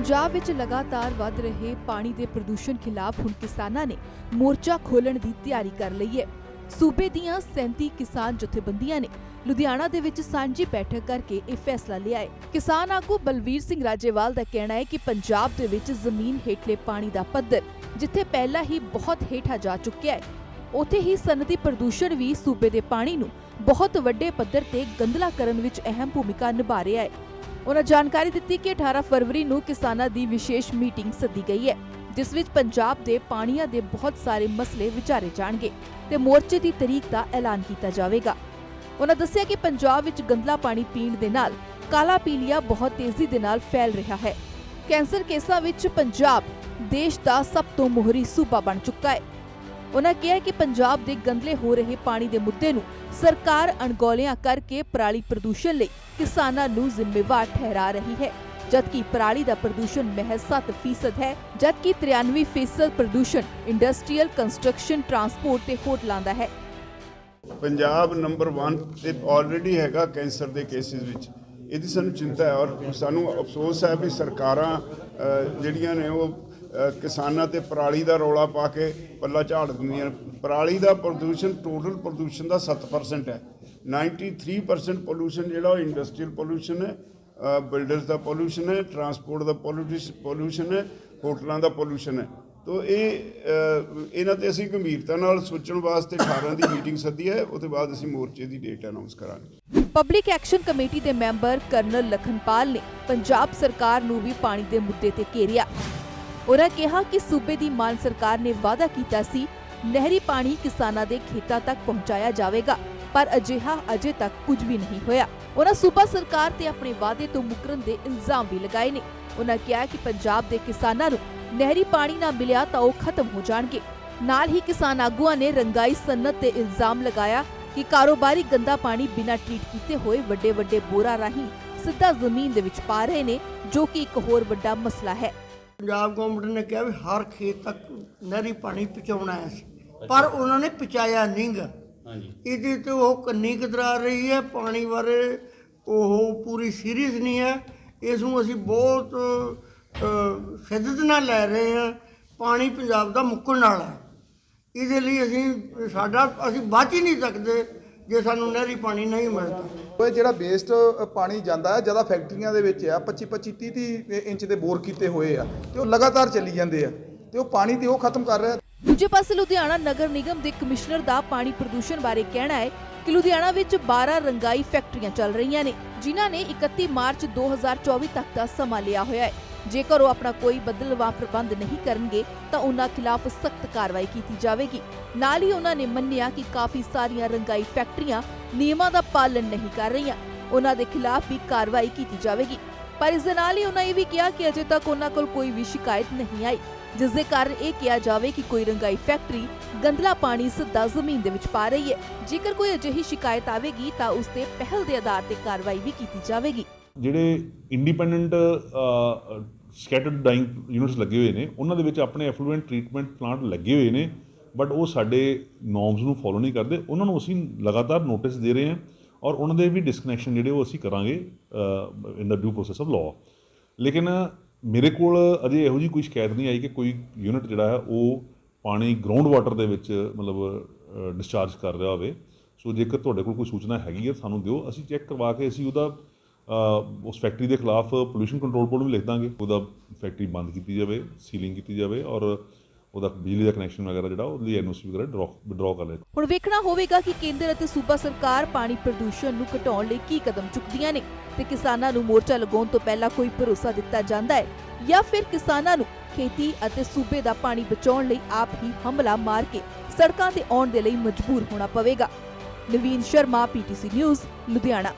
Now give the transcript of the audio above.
ਪੰਜਾਬ ਵਿੱਚ ਲਗਾਤਾਰ ਵੱਧ ਰਹੇ ਪਾਣੀ ਦੇ ਪ੍ਰਦੂਸ਼ਣ ਖਿਲਾਫ ਹੁਣ ਕਿਸਾਨਾਂ ਨੇ ਮੋਰਚਾ ਖੋਲਣ ਦੀ ਤਿਆਰੀ ਕਰ ਲਈ ਹੈ। ਸੂਬੇ ਦੀਆਂ 37 ਕਿਸਾਨ ਜਥੇਬੰਦੀਆਂ ਨੇ ਲੁਧਿਆਣਾ ਦੇ ਵਿੱਚ ਸਾਂਝੀ ਬੈਠਕ ਕਰਕੇ ਇਹ ਫੈਸਲਾ ਲਿਆ ਹੈ। ਕਿਸਾਨ ਆਗੂ ਬਲਵੀਰ ਸਿੰਘ ਰਾਜੇਵਾਲ ਦਾ ਕਹਿਣਾ ਹੈ ਕਿ ਪੰਜਾਬ ਦੇ ਵਿੱਚ ਜ਼ਮੀਨ ਹੇਠਲੇ ਪਾਣੀ ਦਾ ਪੱਧਰ, ਜਿੱਥੇ ਪਹਿਲਾਂ ਹੀ ਬਹੁਤ ਹੇਠਾਂ ਜਾ ਚੁੱਕਿਆ ਹੈ, ਉੱਥੇ ਹੀ ਸਨਅਤੀ ਪ੍ਰਦੂਸ਼ਣ ਵੀ ਸੂਬੇ ਦੇ ਪਾਣੀ ਨੂੰ ਬਹੁਤ ਵੱਡੇ ਪੱਧਰ ਤੇ ਗੰਦਲਾ ਕਰਨ ਵਿੱਚ ਅਹਿਮ ਭੂਮਿਕਾ ਨਿਭਾ ਰਿਹਾ ਹੈ। ਉਹਨਾਂ ਜਾਣਕਾਰੀ ਦਿੱਤੀ ਕਿ 18 ਫਰਵਰੀ ਨੂੰ ਕਿਸਾਨਾਂ ਦੀ ਵਿਸ਼ੇਸ਼ ਮੀਟਿੰਗ ਸੱਦੀ ਗਈ ਹੈ, ਜਿਸ ਵਿੱਚ ਪੰਜਾਬ ਦੇ ਪਾਣੀਆਂ ਦੇ ਬਹੁਤ ਸਾਰੇ ਮਸਲੇ ਵਿਚਾਰੇ ਜਾਣਗੇ ਤੇ ਮੋਰਚੇ ਦੀ ਤਰੀਕ ਦਾ ਐਲਾਨ ਕੀਤਾ ਜਾਵੇਗਾ। ਉਹਨਾਂ ਦੱਸਿਆ ਕਿ ਪੰਜਾਬ ਵਿੱਚ ਗੰਦਲਾ ਪਾਣੀ ਪੀਣ ਦੇ ਨਾਲ ਕਾਲਾ ਪੀਲੀਆ ਬਹੁਤ ਤੇਜ਼ੀ ਦੇ ਨਾਲ ਫੈਲ ਰਿਹਾ ਹੈ। ਕੈਂਸਰ ਕੇਸਾਂ ਵਿੱਚ ਪੰਜਾਬ ਦੇਸ਼ ਦਾ ਸਭ ਤੋਂ ਮੋਹਰੀ ਸੂਬਾ ਬਣ ਚੁੱਕਾ ਹੈ। ਉਹਨਾਂ ਕਿਹਾ ਕਿ ਪੰਜਾਬ ਦੇ ਗੰਦਲੇ ਹੋ ਰਹੇ ਪਾਣੀ ਦੇ ਮੁੱਦੇ ਨੂੰ ਸਰਕਾਰ ਅਣਗੌਲਿਆਂ ਕਰਕੇ ਪਰਾਲੀ ਪ੍ਰਦੂਸ਼ਣ ਲਈ ਕਿਸਾਨਾਂ ਨੂੰ ਜ਼ਿੰਮੇਵਾਰ ਠਹਿਰਾ ਰਹੀ ਹੈ, ਜਦਕਿ ਪਰਾਲੀ ਦਾ ਪ੍ਰਦੂਸ਼ਣ ਮਹਿਜ਼ 7% ਹੈ, ਜਦਕਿ 93% ਪ੍ਰਦੂਸ਼ਣ ਇੰਡਸਟਰੀਅਲ ਕੰਸਟਰਕਸ਼ਨ, ਟਰਾਂਸਪੋਰਟ ਤੇ ਹੋਟਲਾਂ ਦਾ ਹੈ। ਪੰਜਾਬ ਨੰਬਰ 1 ਤੇ ਆਲਰੇਡੀ ਹੈਗਾ ਕੈਂਸਰ ਦੇ ਕੇਸਿਸ ਵਿੱਚ। ਇਹਦੀ ਸਾਨੂੰ ਚਿੰਤਾ ਹੈ ਔਰ ਸਾਨੂੰ ਅਫਸੋਸ ਹੈ ਵੀ ਸਰਕਾਰਾਂ ਜਿਹੜੀਆਂ ਨੇ ਉਹ ਕਿਸਾਨਾਂ ਤੇ ਪਰਾਲੀ ਦਾ ਰੌਲਾ ਪਾ ਕੇ ਪੱਲਾ ਝਾੜ ਦਿੰਦੀਆਂ ਪਰਾਲੀ ਦਾ ਪ੍ਰਦੂਸ਼ਣ ਟੋਟਲ ਪ੍ਰਦੂਸ਼ਣ ਦਾ 7% ਹੈ। 93% ਪੋਲੂਸ਼ਨ ਜਿਹੜਾ ਉਹ ਇੰਡਸਟਰੀਅਲ ਪੋਲੂਸ਼ਨ ਹੈ ਬਿਲਡਰਸ ਦਾ ਪੋਲੂਸ਼ਨ ਹੈ ਟਰਾਂਸਪੋਰਟ ਦਾ ਪੋਲੂਸ਼ਨ ਹੈ, ਹੋਟਲਾਂ ਦਾ ਪੋਲੂਸ਼ਨ ਹੈ। ਤੋ ਇਹ ਇਹਨਾਂ ਤੇ ਅਸੀਂ ਗੰਭੀਰਤਾ ਨਾਲ ਸੋਚਣ ਵਾਸਤੇ 18 ਦੀ ਮੀਟਿੰਗ ਸੱਦੀ ਹੈ, ਉਹਦੇ ਬਾਅਦ ਅਸੀਂ ਮੋਰਚੇ ਦੀ ਡੇਟ ਅਨਾਉਂਸ ਕਰਾਂਗੇ। ਪਬਲਿਕ ਐਕਸ਼ਨ ਕਮੇਟੀ ਦੇ ਮੈਂਬਰ ਕਰਨਲ ਲਖਨਪਾਲ ਨੇ ਪੰਜਾਬ ਸਰਕਾਰ ਨੂੰ ਵੀ ਪਾਣੀ ਦੇ ਮੁੱਦੇ ਤੇ ਘੇਰਿਆ। ਉਹਨਾਂ ਕਿਹਾ ਕਿ ਸੂਬੇ ਦੀ ਮਾਨ ਸਰਕਾਰ ਨੇ ਵਾਅਦਾ ਕੀਤਾ ਸੀ, ਨਹਿਰੀ ਪਾਣੀ ਕਿਸਾਨਾਂ ਦੇ ਖੇਤਾਂ ਤੱਕ ਪਹੁੰਚਾਇਆ ਜਾਵੇਗਾ, ਪਰ ਅਜਿਹਾ ਅਜੇ ਤੱਕ ਕੁਝ ਵੀ ਨਹੀਂ ਹੋਇਆ। ਉਹਨਾਂ ਸੂਬਾ ਸਰਕਾਰ ਤੇ ਆਪਣੇ ਵਾਅਦੇ ਤੋਂ ਮੁਕਰਨ ਦੇ ਇਲਜ਼ਾਮ ਵੀ ਲਗਾਏ ਨੇ। ਉਹਨਾਂ ਕਿਹਾ ਕਿ ਪੰਜਾਬ ਦੇ ਕਿਸਾਨਾਂ ਨੂੰ ਨਹਿਰੀ ਪਾਣੀ ਨਾ ਮਿਲਿਆ ਤਾਂ ਉਹ ਖਤਮ ਹੋ ਜਾਣਗੇ। ਨਾਲ ਹੀ ਕਿਸਾਨ ਆਗੂਆਂ ਨੇ ਰੰਗਾਈ ਸਨਅਤ ਤੇ ਇਲਜ਼ਾਮ ਲਗਾਇਆ ਕਿ ਕਾਰੋਬਾਰੀ ਗੰਦਾ ਪਾਣੀ ਬਿਨਾਂ ਟ੍ਰੀਟ ਕੀਤੇ ਹੋਏ ਵੱਡੇ ਵੱਡੇ ਬੋਰਾ ਰਾਹੀਂ ਸਿੱਧਾ ਜ਼ਮੀਨ ਦੇ ਵਿੱਚ ਪਾ ਰਹੇ ਨੇ, ਜੋ ਕਿ ਇੱਕ ਹੋਰ ਵੱਡਾ ਮਸਲਾ ਹੈ। ਪੰਜਾਬ ਗਵਰਨਮੈਂਟ ਨੇ ਕਿਹਾ ਵੀ ਹਰ ਖੇਤ ਤੱਕ ਨਹਿਰੀ ਪਾਣੀ ਪਹੁੰਚਾਉਣਾ ਹੈ। ਪਰ ਉਹਨਾਂ ਨੇ ਪਹੁੰਚਾਇਆ ਨਹੀਂਗਾ ਹਾਂਜੀ। ਇਹਦੇ ਤੇ ਉਹ ਕੰਨੀ ਕਤਰਾ ਰਹੀ ਹੈ ਪਾਣੀ ਬਾਰੇ ਉਹ ਪੂਰੀ ਸੀਰੀਅਸ ਨਹੀਂ ਹੈ। ਇਸ ਨੂੰ ਅਸੀਂ ਬਹੁਤ ਅ, ਸ਼ਿੱਦਤ ਨਾਲ ਲੈ ਰਹੇ ਹਾਂ। ਪਾਣੀ ਪੰਜਾਬ ਦਾ ਮੁੱਕਣ ਵਾਲਾ ਹੈ। ਇਹਦੇ ਲਈ ਅਸੀਂ ਸਾਡਾ ਅਸੀਂ ਬਚ ਹੀ ਨਹੀਂ ਸਕਦੇ ਜੇ ਸਾਨੂੰ ਨਹਿਰੀ ਪਾਣੀ ਨਹੀਂ ਮਿਲਦਾ। ਉਹ ਜਿਹੜਾ ਵੇਸਟ ਪਾਣੀ ਜਾਂਦਾ ਹੈ, ਜ਼ਿਆਦਾ ਫੈਕਟਰੀਆਂ ਦੇ ਵਿੱਚ ਆ 25 25 30 30 ਇੰਚ ਦੇ ਬੋਰ ਕੀਤੇ ਹੋਏ ਆ, ਤੇ ਉਹ ਲਗਾਤਾਰ ਚੱਲੀ ਜਾਂਦੇ ਆ, ਤੇ ਉਹ ਪਾਣੀ ਤੇ ਉਹ ਖਤਮ ਕਰ ਰਿਹਾ। ਦੂਜੇ ਪਾਸੇ ਲੁਧਿਆਣਾ ਨਗਰ ਨਿਗਮ ਦੇ ਕਮਿਸ਼ਨਰ ਦਾ ਪਾਣੀ ਪ੍ਰਦੂਸ਼ਣ ਬਾਰੇ ਕਹਿਣਾ ਹੈ ਕਿ ਲੁਧਿਆਣਾ ਵਿੱਚ 12 ਰੰਗਾਈ ਫੈਕਟਰੀਆਂ ਚੱਲ ਰਹੀਆਂ ਨੇ, ਜਿਨ੍ਹਾਂ ਨੇ 31 ਮਾਰਚ 2024 ਤੱਕ ਦਾ ਸਮਾਂ ਲਿਆ ਹੋਇਆ ਹੈ। ਜੇਕਰ ਉਹ ਆਪਣਾ ਕੋਈ ਬਦਲਵਾ ਪ੍ਰਬੰਧ ਨਹੀਂ ਕਰਨਗੇ, ਤਾਂ ਉਹਨਾਂ ਖਿਲਾਫ ਸਖਤ ਕਾਰਵਾਈ ਕੀਤੀ ਜਾਵੇਗੀ। ਨਾਲ ਹੀ ਉਹਨਾਂ ਨੇ ਮੰਨਿਆ ਕਿ ਕਾਫੀ ਸਾਰੀਆਂ ਰੰਗਾਈ ਫੈਕਟਰੀਆਂ ਨਿਯਮਾਂ ਦਾ ਪਾਲਣ ਨਹੀਂ ਕਰ ਰਹੀਆਂ। ਉਹਨਾਂ ਦੇ ਖਿਲਾਫ ਵੀ ਕਾਰਵਾਈ ਕੀਤੀ ਜਾਵੇਗੀ। ਪਰ ਇਸ ਦੇ ਨਾਲ ਹੀ ਉਹਨਾਂ ਇਹ ਵੀ ਕਿਹਾ ਕਿ ਅਜੇ ਤੱਕ ਉਹਨਾਂ ਕੋਲ ਕੋਈ ਵੀ ਸ਼ਿਕਾਇਤ ਨਹੀਂ ਆਈ, ਜਿਸ ਦੇ ਕਾਰਨ ਇਹ ਕਿਹਾ ਜਾਵੇ ਕਿ ਕੋਈ ਰੰਗਾਈ ਫੈਕਟਰੀ ਗੰਦਲਾ ਪਾਣੀ ਸਿੱਧਾ ਜ਼ਮੀਨ ਦੇ ਵਿੱਚ ਪਾ ਰਹੀ ਹੈ। ਜੇਕਰ ਕੋਈ ਅਜਿਹੀ ਸ਼ਿਕਾਇਤ ਆਵੇਗੀ, ਤਾਂ ਉਸ ਤੇ ਪਹਿਲ ਦੇ ਆਧਾਰ ਤੇ ਕਾਰਵਾਈ ਵੀ ਕੀਤੀ ਜਾਵੇਗੀ। ਜਿਹੜੇ ਇੰਡੀਪੈਂਡੈਂਟ ਸਕੈਟਰਡ ਡਾਈਂਗ ਯੂਨਿਟਸ ਲੱਗੇ ਹੋਏ ਨੇ, ਉਹਨਾਂ ਦੇ ਵਿੱਚ ਆਪਣੇ ਐਫਲੂਐਂਟ ਟ੍ਰੀਟਮੈਂਟ ਪਲਾਂਟ ਲੱਗੇ ਹੋਏ ਨੇ ਬਟ ਉਹ ਸਾਡੇ ਨੋਰਮਸ ਨੂੰ ਫੋਲੋ ਨਹੀਂ ਕਰਦੇ। ਉਹਨਾਂ ਨੂੰ ਅਸੀਂ ਲਗਾਤਾਰ ਨੋਟਿਸ ਦੇ ਰਹੇ ਹਾਂ ਔਰ ਉਹਨਾਂ ਦੇ ਵੀ ਡਿਸਕਨੈਕਸ਼ਨ ਜਿਹੜੇ ਉਹ ਅਸੀਂ ਕਰਾਂਗੇ in the due process of law ਲੇਕਿਨ ਮੇਰੇ ਕੋਲ ਅਜੇ ਇਹੋ ਜੀ ਕੋਈ ਸ਼ਿਕਾਇਤ ਨਹੀਂ ਆਈ ਕਿ ਕੋਈ ਯੂਨਿਟ ਜਿਹੜਾ ਹੈ, ਉਹ ਪਾਣੀ ਗਰਾਊਂਡ ਵਾਟਰ ਦੇ ਵਿੱਚ ਮਤਲਬ ਡਿਸਚਾਰਜ ਕਰ ਰਿਹਾ ਹੋਵੇ। ਸੋ ਜੇਕਰ ਤੁਹਾਡੇ ਕੋਲ ਕੋਈ ਸੂਚਨਾ ਹੈਗੀ ਹੈ, ਸਾਨੂੰ ਦਿਓ। ਅਸੀਂ ਚੈੱਕ ਕਰਵਾ ਕੇ ਅਸੀਂ ਉਹਦਾ ਉਸ ਫੈਕਟਰੀ ਦੇ ਖਿਲਾਫ ਪੋਲੂਸ਼ਨ ਕੰਟਰੋਲ ਬੋਰਡ ਵੀ ਲਿਖ ਦਾਂਗੇ। ਉਹਦਾ ਫੈਕਟਰੀ ਬੰਦ ਕੀਤੀ ਜਾਵੇ ਸੀਲਿੰਗ ਕੀਤੀ ਜਾਵੇ ਔਰ ਉਹਦਾ ਬਿਜਲੀ ਦਾ ਕਨੈਕਸ਼ਨ ਵਗੈਰਾ ਜਿਹੜਾ, ਉਹਦੇ ਲਈ ਐਨਓਸੀ ਵਗੈਰਾ ਡਰਾ ਕਰ ਲੈ ਹੁਣ ਵੇਖਣਾ ਹੋਵੇਗਾ ਕਿ ਕੇਂਦਰ ਅਤੇ ਸੂਬਾ ਸਰਕਾਰ ਪਾਣੀ ਪ੍ਰਦੂਸ਼ਣ ਨੂੰ ਘਟਾਉਣ ਲਈ ਕੀ ਕਦਮ ਚੁੱਕਦੀਆਂ ਨੇ ਤੇ ਕਿਸਾਨਾਂ ਨੂੰ ਮੋਰਚਾ ਲਗਾਉਣ ਤੋਂ ਪਹਿਲਾਂ ਕੋਈ ਭਰੋਸਾ ਦਿੱਤਾ ਜਾਂਦਾ ਹੈ ਜਾਂ ਫਿਰ ਕਿਸਾਨਾਂ ਨੂੰ ਖੇਤੀ ਅਤੇ ਸੂਬੇ ਦਾ ਪਾਣੀ ਬਚਾਉਣ ਲਈ ਆਪ ਹੀ ਹਮਲਾ ਮਾਰ ਕੇ ਸੜਕਾਂ ਤੇ ਆਉਣ ਦੇ ਲਈ ਮਜਬੂਰ ਹੋਣਾ ਪਵੇਗਾ। Naveen Sharma PTC news Ludhiana.